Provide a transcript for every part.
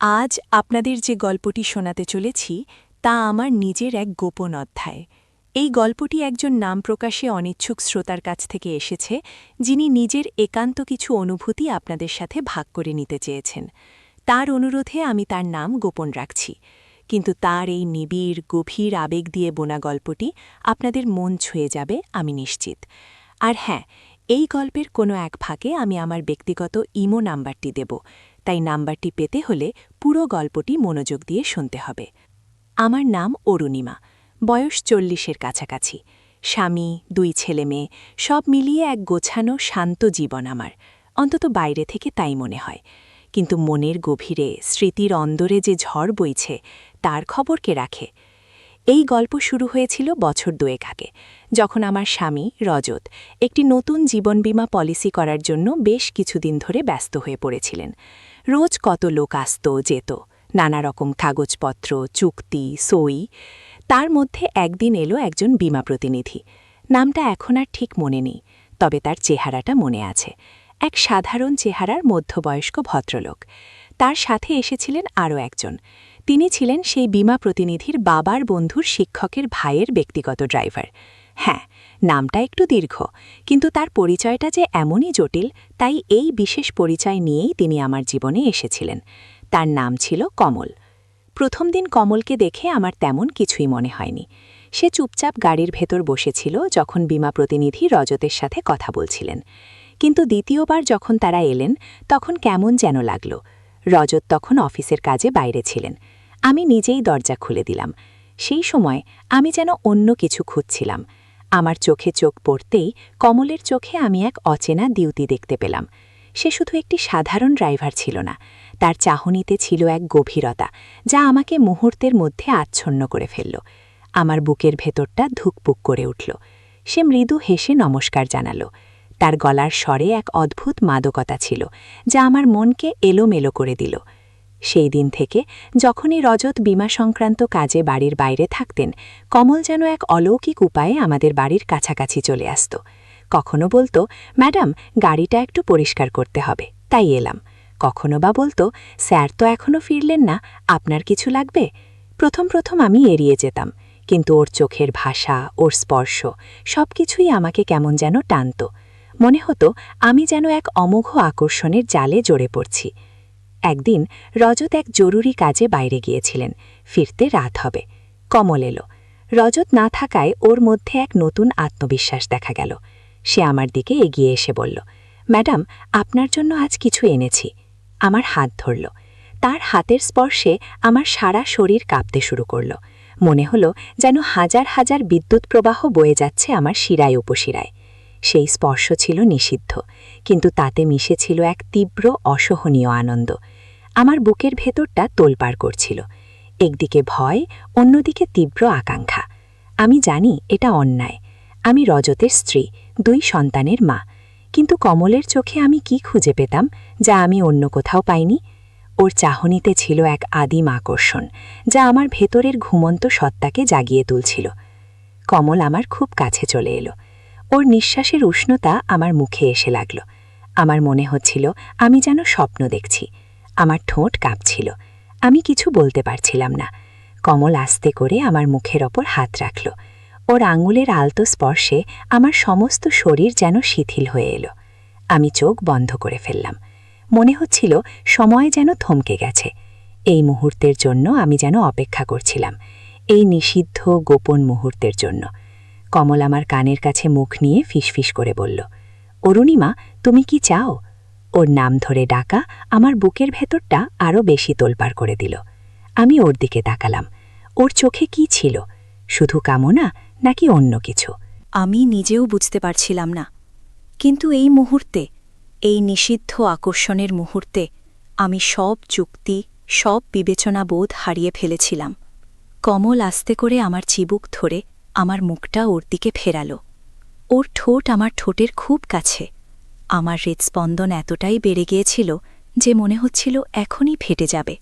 আজ আপনাদের যে গল্পটি শোনাতে চলেছি, তা আমার নিজের এক গোপন অধ্যায়। এই গল্পটি একজন নাম প্রকাশে অনিচ্ছুক শ্রোতার কাছ থেকে এসেছে, যিনি নিজের একান্ত কিছু অনুভূতি আপনাদের সাথে ভাগ করে নিতে চেয়েছেন। তার অনুরোধে আমি তার নাম গোপন রাখছি। কিন্তু তার এই নিবিড়, গভীর আবেগ দিয়ে বোনা গল্পটি আপনাদের মন ছুঁয়ে যাবে, আমি নিশ্চিত। আর হ্যাঁ এই গল্পের কোনো এক ভাগে আমি আমার ব্যক্তিগত ইমো নাম্বারটি দেব। তাই নাম্বারটি পেতে হলে পুরো গল্পটি মনোযোগ দিয়ে শুনতে হবে। আমার নাম অরুণিমা, বয়স চল্লিশের কাছাকাছি। স্বামী, দুই ছেলে মেয়ে, সব মিলিয়ে এক গোছানো, শান্ত জীবন আমার। অন্তত বাইরে থেকে তাই মনে হয়। কিন্তু মনের গভীরে, স্মৃতির অন্দরে যে ঝড় বইছে, তার খবর কে রাখে। এই গল্প শুরু হয়েছিল বছর দুয়েক আগে, যখন আমার স্বামী রজত একটি নতুন জীবন বীমা পলিসি করার জন্য বেশ কিছুদিন ধরে ব্যস্ত হয়ে পড়েছিলেন। রোজ কত লোক আসত, যেত, নানা রকম কাগজপত্র, চুক্তি, সই। তার মধ্যে একদিন এলো একজন বীমা প্রতিনিধি। নামটা এখন আর ঠিক মনে নেই, তবে তার চেহারাটা মনে আছে। এক সাধারণ চেহারার মধ্যবয়স্ক ভদ্রলোক। তার সাথে এসেছিলেন আরও একজন। তিনি ছিলেন সেই বিমা প্রতিনিধির বাবার বন্ধুর শিক্ষকের ভাইয়ের ব্যক্তিগত ড্রাইভার। হ্যাঁ নামটা একটু দীর্ঘ, কিন্তু তার পরিচয়টা যে এমনই জটিল, তাই এই বিশেষ পরিচয় নিয়েই তিনি আমার জীবনে এসেছিলেন। তার নাম ছিল কমল। প্রথম দিন কমলকে দেখে আমার তেমন কিছুই মনে হয়নি। সে চুপচাপ গাড়ির ভেতর বসেছিল যখন বিমা প্রতিনিধি রজতের সাথে কথা বলছিলেন। কিন্তু দ্বিতীয়বার যখন তারা এলেন, তখন কেমন যেন লাগল। রজত তখন অফিসের কাজে বাইরে ছিলেন। আমি নিজেই দরজা খুলে দিলাম। সেই সময় আমি যেন অন্য কিছু খুঁজছিলাম। আমার চোখে চোখ পড়তেই কমলের চোখে আমি এক অচেনা দিউতি দেখতে পেলাম। সে শুধু একটি সাধারণ ড্রাইভার ছিল না, তার চাহনিতে ছিল এক গভীরতা, যা আমাকে মুহূর্তের মধ্যে আচ্ছন্ন করে ফেলল। আমার বুকের ভেতরটা ধুকপুক করে উঠল। সে মৃদু হেসে নমস্কার জানালো। তার গলার স্বরে এক অদ্ভুত মাদকতা ছিল, যা আমার মনকে এলোমেলো করে দিল। সেই দিন থেকে যখনই রজত বিমা সংক্রান্ত কাজে বাড়ির বাইরে থাকতেন, কমল যেন এক অলৌকিক উপায়ে আমাদের বাড়ির কাছাকাছি চলে আসত। কখনো বলতো, ম্যাডাম, গাড়িটা একটু পরিষ্কার করতে হবে। তাই এলাম। কখনো বা বলতো, স্যার তো এখনও ফিরলেন না, আপনার কিছু লাগবে? প্রথম প্রথম আমি এড়িয়ে যেতাম, কিন্তু ওর চোখের ভাষা, ওর স্পর্শ সব কিছুই আমাকে কেমন যেন টানত। মনে হতো, আমি যেন এক অমোঘ আকর্ষণের জালে জড়ে পড়ছি। একদিন রজত এক জরুরি কাজে বাইরে গিয়েছিলেন। ফিরতে রাত হবে। কমল এলো। রজত না থাকায় ওর মধ্যে এক নতুন আত্মবিশ্বাস দেখা গেল। সে আমার দিকে এগিয়ে এসে বলল, ম্যাডাম, আপনার জন্য আজ কিছু এনেছি। আমার হাত ধরল। তার হাতের স্পর্শে আমার সারা শরীর কাঁপতে শুরু করল। মনে হলো যেন হাজার হাজার বিদ্যুৎ প্রবাহ বয়ে যাচ্ছে আমার শিরায় উপশিরায়। সেই স্পর্শ ছিল নিষিদ্ধ, কিন্তু তাতে মিশেছিল এক তীব্র অসহনীয় আনন্দ। আমার বুকের ভেতরটা তোলপাড় করছিল। একদিকে ভয়, অন্যদিকে তীব্র আকাঙ্ক্ষা। আমি জানি এটা অন্যায়। আমি রজতের স্ত্রী, দুই সন্তানের মা। কিন্তু কমলের চোখে আমি কি খুঁজে পেতাম যা আমি অন্য কোথাও পাইনি? ওর চাহনিতে ছিল এক আদিম আকর্ষণ, যা আমার ভেতরের ঘুমন্ত সত্তাকে জাগিয়ে তুলছিল। কমল আমার খুব কাছে চলে এলো। ওর নিঃশ্বাসের উষ্ণতা আমার মুখে এসে লাগল। আমার মনে হচ্ছিল, আমি যেন স্বপ্ন দেখছি। আমার ঠোঁট কাঁপছিল। আমি কিছু বলতে পারছিলাম না। কমল আস্তে করে আমার মুখের ওপর হাত রাখল। ওর আঙুলের আলতো স্পর্শে আমার সমস্ত শরীর যেন শিথিল হয়ে এলো। আমি চোখ বন্ধ করে ফেললাম। মনে হচ্ছিল, সময় যেন থমকে গেছে। এই মুহূর্তের জন্য আমি যেন অপেক্ষা করছিলাম। এই নিষিদ্ধ গোপন মুহূর্তের জন্য। কমল আমার কানের কাছে মুখ নিয়ে ফিসফিস করে বলল, অরুণিমা, তুমি কি চাও? ওর নাম ধরে ডাকা আমার বুকের ভেতরটা আরও বেশি তোলপাড় করে দিল। আমি ওর দিকে তাকালাম। ওর চোখে কি ছিল? শুধু কামনা নাকি অন্য কিছু? আমি নিজেও বুঝতে পারছিলাম না। কিন্তু এই মুহূর্তে, এই নিষিদ্ধ আকর্ষণের মুহূর্তে, আমি সব চুক্তি সব বিবেচনা বোধ হারিয়ে ফেলেছিলাম। কমল আস্তে করে আমার চিবুক ধরে আমার মুখটা ওর দিকে ফেরালো। ওর ঠোঁট আমার ঠোঁটের খুব কাছে। আমার হৃদস্পন্দন এতটাই বেড়ে গিয়েছিল যে মনে হচ্ছিল এখনই ফেটে যাবে।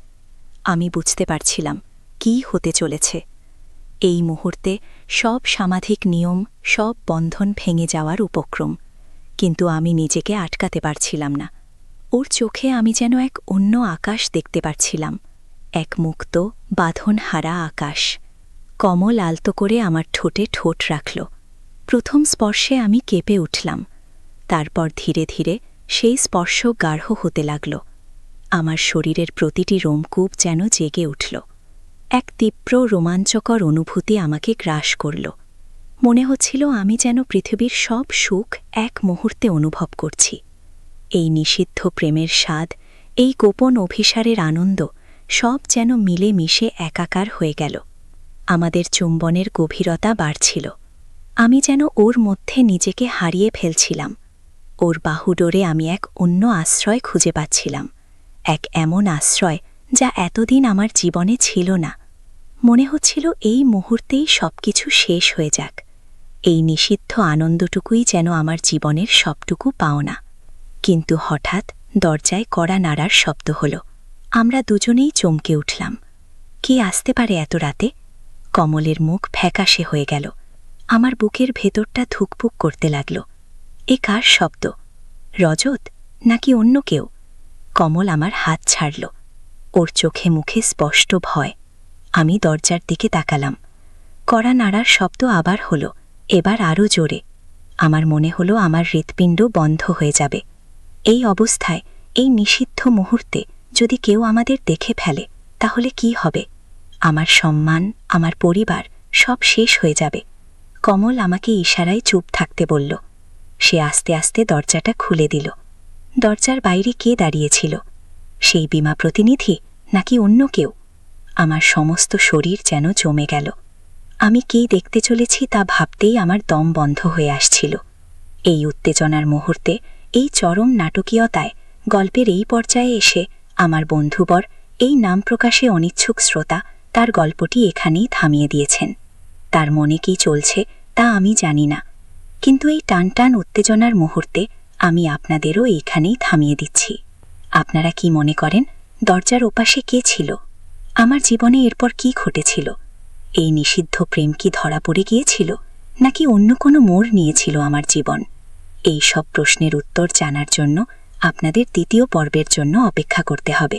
আমি বুঝতে পারছিলাম কি হতে চলেছে। এই মুহূর্তে সব সামাধিক নিয়ম, সব বন্ধন ভেঙে যাওয়ার উপক্রম। কিন্তু আমি নিজেকে আটকাতে পারছিলাম না। ওর চোখে আমি যেন এক অন্য আকাশ দেখতে পারছিলাম। এক মুক্ত বাঁধন হারা আকাশ। কমল আলতো করে আমার ঠোঁটে ঠোঁট রাখল। প্রথম স্পর্শে আমি কেঁপে উঠলাম। তারপর ধীরে ধীরে সেই স্পর্শ গাঢ় হতে লাগল। আমার শরীরের প্রতিটি রোমকূপ যেন জেগে উঠল। এক তীব্র রোমাঞ্চকর অনুভূতি আমাকে গ্রাস করল। মনে হচ্ছিল আমি যেন পৃথিবীর সব সুখ এক মুহূর্তে অনুভব করছি। এই নিষিদ্ধ প্রেমের স্বাদ, এই গোপন অভিসারের আনন্দ সব যেন মিলে মিশে একাকার হয়ে গেল। আমাদের চুম্বনের গভীরতা বাড়ছিল। আমি যেন ওর মধ্যে নিজেকে হারিয়ে ফেলছিলাম। ওর বাহুডোরে আমি এক অন্য আশ্রয় খুঁজে পাচ্ছিলাম। এক এমন আশ্রয় যা এতদিন আমার জীবনে ছিল না। মনে হচ্ছিল এই মুহূর্তেই সবকিছু শেষ হয়ে যাক। এই নিষিদ্ধ আনন্দটুকুই যেন আমার জীবনের সবটুকু পাওনা। কিন্তু হঠাৎ দরজায় কড়া নাড়ার শব্দ হল। আমরা দুজনেই চমকে উঠলাম। কে আসতে পারে এত রাতে? কমলের মুখ ফ্যাকাশে হয়ে গেল। আমার বুকের ভেতরটা ধুকপুক করতে লাগল। এ কার শব্দ? রজত? নাকি অন্য কেউ? কমল আমার হাত ছাড়ল। ওর চোখে মুখে স্পষ্ট ভয়। আমি দরজার দিকে তাকালাম। কড়া নাড়ার শব্দ আবার হল। এবার আরও জোরে। আমার মনে হলো আমার হৃৎপিণ্ড বন্ধ হয়ে যাবে। এই অবস্থায়, এই নিষিদ্ধ মুহূর্তে যদি কেউ আমাদের দেখে ফেলে, তাহলে কি হবে? আমার সম্মান, আমার পরিবার সব শেষ হয়ে যাবে। কমল আমাকে ইশারায় চুপ থাকতে বলল। সে আস্তে আস্তে দরজাটা খুলে দিল। দরজার বাইরে কে দাঁড়িয়েছিল? সেই বিমা প্রতিনিধি নাকি অন্য কেউ? আমার সমস্ত শরীর যেন জমে গেল। আমি কে দেখতে চলেছি তা ভাবতেই আমার দম বন্ধ হয়ে আসছিল। এই উত্তেজনার মুহূর্তে, এই চরম নাটকীয়তায়, গল্পের এই পর্যায়ে এসে আমার বন্ধুবর এই নাম প্রকাশে অনিচ্ছুক শ্রোতা তার গল্পটি এখানেই থামিয়ে দিয়েছেন। তার মনে কি চলছে তা আমি জানি না। কিন্তু এই টানটান উত্তেজনার মুহূর্তে আমি আপনাদেরও এইখানেই থামিয়ে দিচ্ছি। আপনারা কি মনে করেন, দরজার ওপাশে কে ছিল? আমার জীবনে এরপর কি ঘটেছিল? এই নিষিদ্ধ প্রেম কি ধরা পড়ে গিয়েছিল, নাকি অন্য কোনো মোড় নিয়েছিল আমার জীবন? এই সব প্রশ্নের উত্তর জানার জন্য আপনাদের দ্বিতীয় পর্বের জন্য অপেক্ষা করতে হবে।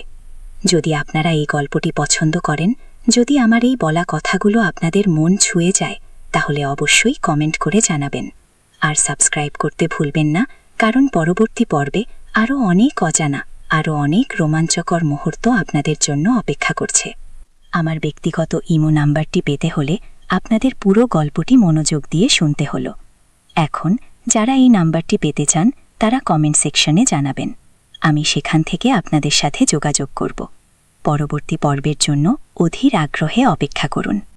যদি আপনারা এই গল্পটি পছন্দ করেন যদি আমার এই বলা কথাগুলো আপনাদের মন ছুঁয়ে যায়, তাহলে অবশ্যই কমেন্ট করে জানাবেন। আর সাবস্ক্রাইব করতে ভুলবেন না, কারণ পরবর্তী পর্বে আরও অনেক অজানা, আরও অনেক রোমাঞ্চকর মুহূর্ত আপনাদের জন্য অপেক্ষা করছে। আমার ব্যক্তিগত ইমো নাম্বারটি পেতে হলে আপনাদের পুরো গল্পটি মনোযোগ দিয়ে শুনতে হলো। এখন, যারা এই নাম্বারটি পেতে চান, তারা কমেন্ট সেকশনে জানাবেন। আমি সেখান থেকে আপনাদের সাথে যোগাযোগ করব। পরবর্তী পর্বের জন্য অধীর আগ্রহে অপেক্ষা করুন।